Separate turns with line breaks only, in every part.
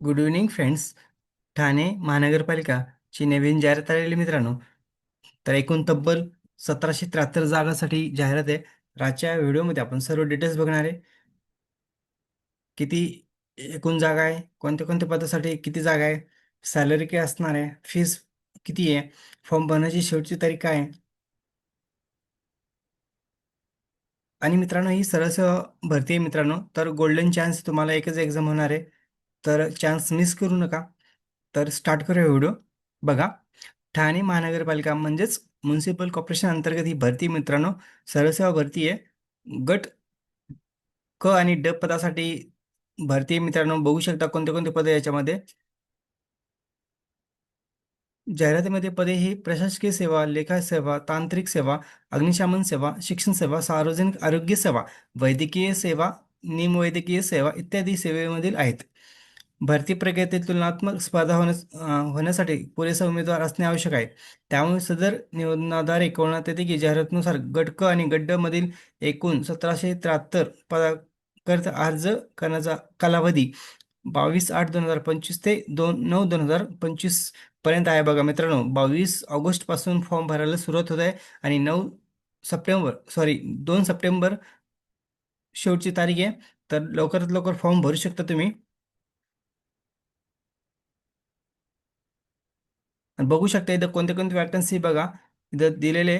Good evening friends Thane महानगरपालिकाची नवीन जाहिरात आलेली मित्रांनो. तर एकूण तब्बल सतराशे त्र्याहत्तर जागासाठी जाहिरात आहे. आजच्या व्हिडिओमध्ये आपण सर्व डिटेल्स बघणार आहे. किती एकूण जागा आहे? कोणत्या कोणत्या पदासाठी किती जागा आहे? सॅलरी काय असणार आहे? फीस किती आहे? फॉर्म भरण्याची शेवटची तारीख काय आहे? आणि मित्रांनो ही सरळ भरती आहे मित्रांनो. तर गोल्डन चान्स तुम्हाला एकच एक्झाम होणार आहे. तर चान्स मिस करू नका. तर स्टार्ट करूया व्हिडिओ बघा ठाणे महानगरपालिका म्हणजेच म्युन्सिपल कॉर्पोरेशन अंतर्गत ही भरती मित्रांनो. सरसेवा भरती आहे. गट क आणि ड पदासाठी भरती आहे मित्रांनो. बघू शकता कोणते कोणते पद याच्यामध्ये. जाहिरातीमध्ये पदे ही प्रशासकीय सेवा लेखा सेवा तांत्रिक सेवा अग्निशमन सेवा शिक्षण सेवा सार्वजनिक आरोग्य सेवा वैद्यकीय सेवा निमवैद्यकीय सेवा इत्यादी सेवेमधील आहेत. भरती प्रक्रियेतील तुलनात्मक स्पर्धा होण्यास होण्यासाठी पुरेसा उमेदवार असणे आवश्यक आहे. त्यामुळे सदर निवडणाद्वारे कळवण्यात येते की जाहिरातीनुसार गट क आणि गड्ड मधील एकूण सतराशे त्र्याहत्तर पदाकरिता अर्ज करण्याचा कालावधी बावीस आठ दोन हजार पंचवीस ते दोन नऊ दोन हजार पंचवीसपर्यंत आहे बघा मित्रांनो. बावीस ऑगस्टपासून फॉर्म भरायला सुरुवात होत आहे आणि नऊ सप्टेंबर सॉरी दोन सप्टेंबर शेवटची तारीख आहे. तर लवकरात लवकर फॉर्म भरू शकता तुम्ही. बघू शकता इथं कोणते कोणते वॅकन्सी बघा. इथं दिलेले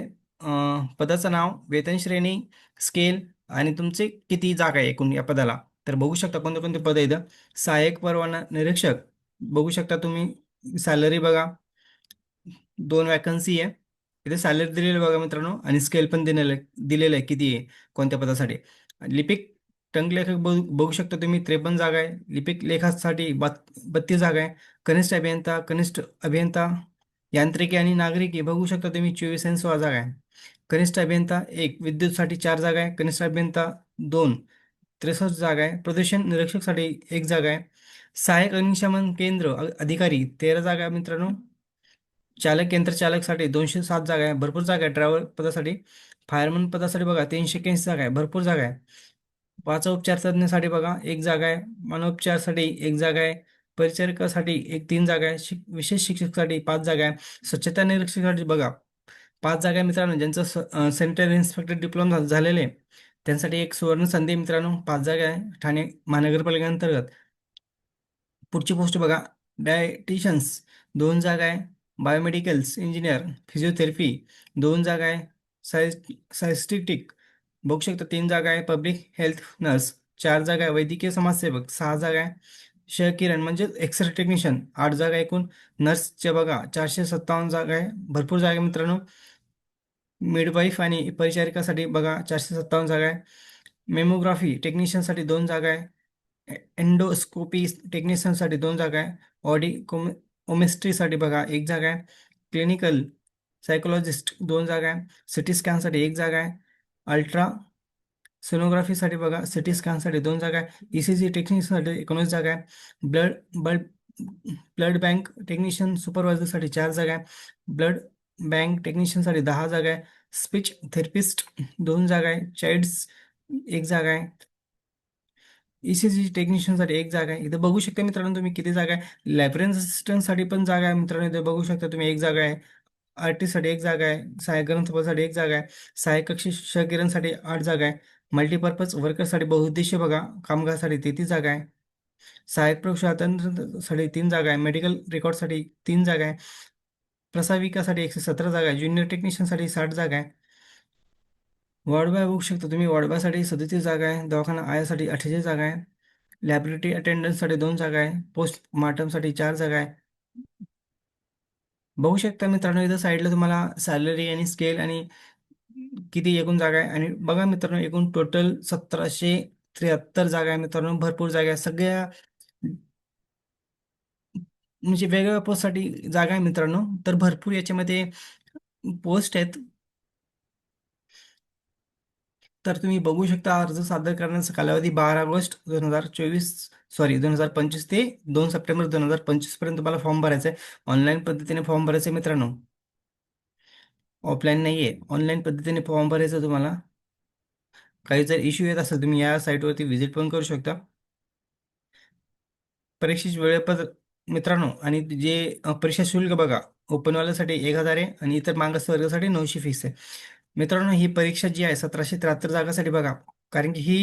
पदाचं नाव वेतन श्रेणी स्केल आणि तुमचे किती जागा आहे एकूण या पदाला. तर बघू शकता कोणते कोणते पद इथं. सहाय्यक परवाना निरीक्षक बघू शकता तुम्ही. सॅलरी बघा. दोन वॅकन्सी आहे. इथे सॅलरी दिलेली बघा मित्रांनो. आणि स्केल पण दिलेलं दिलेलं आहे किती आहे कोणत्या पदासाठी. लिपिक टंकलेखक बघू बघू शकता तुम्ही त्रेपन्न जागा आहे लिपिक लेखासाठी बत्तीस जागा आहे कनिष्ठ अभियंता कनिष्ठ अभियंता यांत्रिकी आणि नागरिकी बघू शकता तुम्ही चोवीस आणि सोळा जागा आहे कनिष्ठ अभियंता एक विद्युतसाठी चार जागा आहे कनिष्ठ अभियंता दोन त्रेसष्ट जागा आहे प्रदूषण निरीक्षकसाठी एक जागा आहे सहाय्यक अग्निशमन केंद्र अधिकारी तेरा जागा आहे मित्रांनो चालक यंत्र चालकसाठी दोनशे सात जागा आहे भरपूर जागा आहे ड्रायव्हर पदासाठी फायरमन पदासाठी बघा तीनशे एक्क्याऐंशी जागा आहे भरपूर जागा आहे उपचार तज्ञासाठी बघा. एक जागा आहे. मानोपचारसाठी एक जागा आहे. परिचारिकासाठी एक तीन जागा आहे. शिक विशेष शिक्षकासाठी पाच जागा आहे. स्वच्छता निरीक्षकासाठी बघा. पाच जागा आहे मित्रांनो. ज्यांचं सेंट्रल इन्स्पेक्टर डिप्लोमा झालेले त्यांसाठी एक सुवर्ण संधी मित्रांनो. पाच जागा आहे. ठाणे महानगरपालिकेअंतर्गत. पुढची पोस्ट बघा. डायटिशन्स दोन जागा आहे. बायोमेडिकल्स इंजिनियर फिजिओथेरपी दोन जागा आहे. साय सायस्टिटिक बघू शकता तीन जागा आहे पब्लिक हेल्थ नर्स चार जागा आहे वैद्यकीय समाजसेवक सहा जागा आहे किरण म्हणजे एक्सरे टेक्निशियन आठ जागा एकूण. नर्सच्या बघा चारशे सत्तावन्न जागा आहे. भरपूर जागा आहे मित्रांनो. मिडवाईफ आणि परिचारिकासाठी बघा चारशे सत्तावन्न जागा आहे. मेमोग्राफी टेक्निशियनसाठी दोन जागा आहे. एंडोस्कोपी टेक्निशियनसाठी दोन जागा आहे. ऑडी कोम ओमेस्ट्रीसाठी बघा एक जागा आहे. क्लिनिकल सायकोलॉजिस्ट दोन जागा आहे. सिटी स्कॅनसाठी एक जागा आहे. अल्ट्रा सोनोग्राफीसाठी बघा, सिटी स्कॅनसाठी दोन जागा आहे. ई सी जी जागा आहे. Blood blood blood bank technician सुपरवायझरसाठी चार जागा आहे. ब्लड बँक टेक्निशियनसाठी दहा जागा आहे. स्पीच थेरपिस्ट दोन जागा आहे. चाइल्ड्स एक जागा आहे. ई सी जी टेक्निशियनसाठी एक जागा आहे. इथं बघू शकता मित्रांनो तुम्ही किती जागा आहे. लायब्ररी असिस्टंटसाठी पण जागा आहे शकता तुम्ही एक जागा आहे. आर्टिस्टसाठी एक जागा आहे सहाय्यक ग्रंथपालसाठी एक जागा आहे सहाय्यक कक्ष सहकिरणसाठी आठ जागा आहे मल्टीपर्पज वर्करसाठी बहुउद्देशीय बघा कामगारसाठी तेहतीस जागा आहे सहाय्यक प्रशासनासाठी तीन जागा आहे मेडिकल रेकॉर्डसाठी तीन जागा आहे प्रसाविकासाठी एकशे सतरा जागा आहे ज्युनियर टेक्निशियनसाठी साठ जागा आहे वॉर्डबाय बघू शकता तुम्ही वॉर्डबायसाठी सदतीस जागा आहे दवाखाना आयासाठी अठ्ठेचाळीस जागा आहे लॅबोरेटरी अटेंडन्ससाठी दोन जागा आहे पोस्ट मार्टमसाठी चार जागा आहे बघू शकता मित्रांनो इथं साईडला तुम्हाला सॅलरी आणि स्केल आणि किती एकूण जागा आहे. आणि बघा मित्रांनो एकूण टोटल सतराशे त्र्याहत्तर जागा आहे मित्रांनो भरपूर जागा आहे. सगळ्या म्हणजे वेगवेगळ्या पोस्टसाठी जागा आहे मित्रांनो. तर भरपूर याच्यामध्ये पोस्ट आहेत. तर तुम्ही बघू शकता अर्ज सादर करण्याचा कालावधी बारा ऑगस्ट दोन हजार चोवीस सॉरी दोन हजार पंचवीस ते दोन सप्टेंबर दोन हजार पंचवीसपर्यंत तुम्हाला फॉर्म भरायचा आहे ऑनलाईन पद्धतीने फॉर्म भरायचा आहे मित्रांनो. ऑफलाईन नाही आहे ऑनलाईन पद्धतीने फॉर्म भरायचा तुम्हाला. काही जर इश्यू येत असेल तुम्ही या साईटवरती व्हिजिट पण करू शकता. परीक्षेची वेळापत्रक मित्रांनो आणि जे परीक्षा शुल्क बघा ओपनवाल्यासाठी एक हजार आहे आणि इतर मागास वर्गासाठी नऊशे फीस आहे. मित्रांनो ही परीक्षा जी आहे सतराशे त्र्याहत्तर जागासाठी बघा. कारण की ही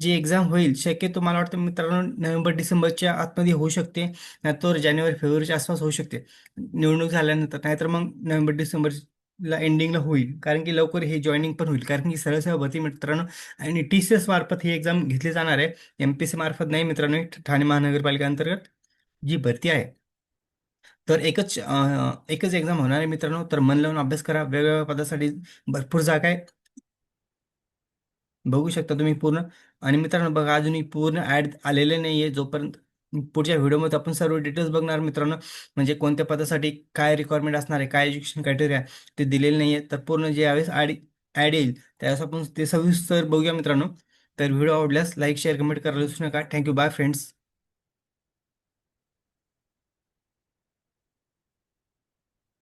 जी एक्झाम होईल शक्यतो मला वाटतं मित्रांनो नोव्हेंबर डिसेंबरच्या आतमध्ये होऊ शकते. नाहीतर जानेवारी फेब्रुवारीच्या आसपास होऊ शकते. निवडणूक झाल्यानंतर नाहीतर मग नोव्हेंबर डिसेंबरला एंडिंगला होईल. कारण की लवकर हे जॉईनिंग पण होईल. कारण की सरळ भरती मित्रांनो आणि टी सी एस मार्फत ही एक्झाम घेतली जाणार आहे. एम पी सी मार्फत नाही मित्रांनो ठाणे महानगरपालिका अंतर्गत जी भरती आहे. तर एकच एकच एक्झाम होणार आहे मित्रांनो. तर मन लावून अभ्यास करा. वेगवेगळ्या पदासाठी भरपूर जागा आहे. बघू शकता तुम्ही पूर्ण. आणि मित्रांनो बघा अजूनही पूर्ण ऍड आलेले नाही आहे जोपर्यंत पुढच्या व्हिडिओमध्ये आपण सर्व डिटेल्स बघणार मित्रांनो म्हणजे कोणत्या पदासाठी काय रिक्वायरमेंट असणार आहे काय एज्युकेशन क्रायटेरिया ते दिलेले नाही आहे तर पूर्ण जे यावेळेस ॲड ॲड येईल त्यावेळेस आपण ते सविस्तर बघूया मित्रांनो. तर व्हिडिओ आवडल्यास लाईक शेअर कमेंट करायला विसरू नका. Thank you bye friends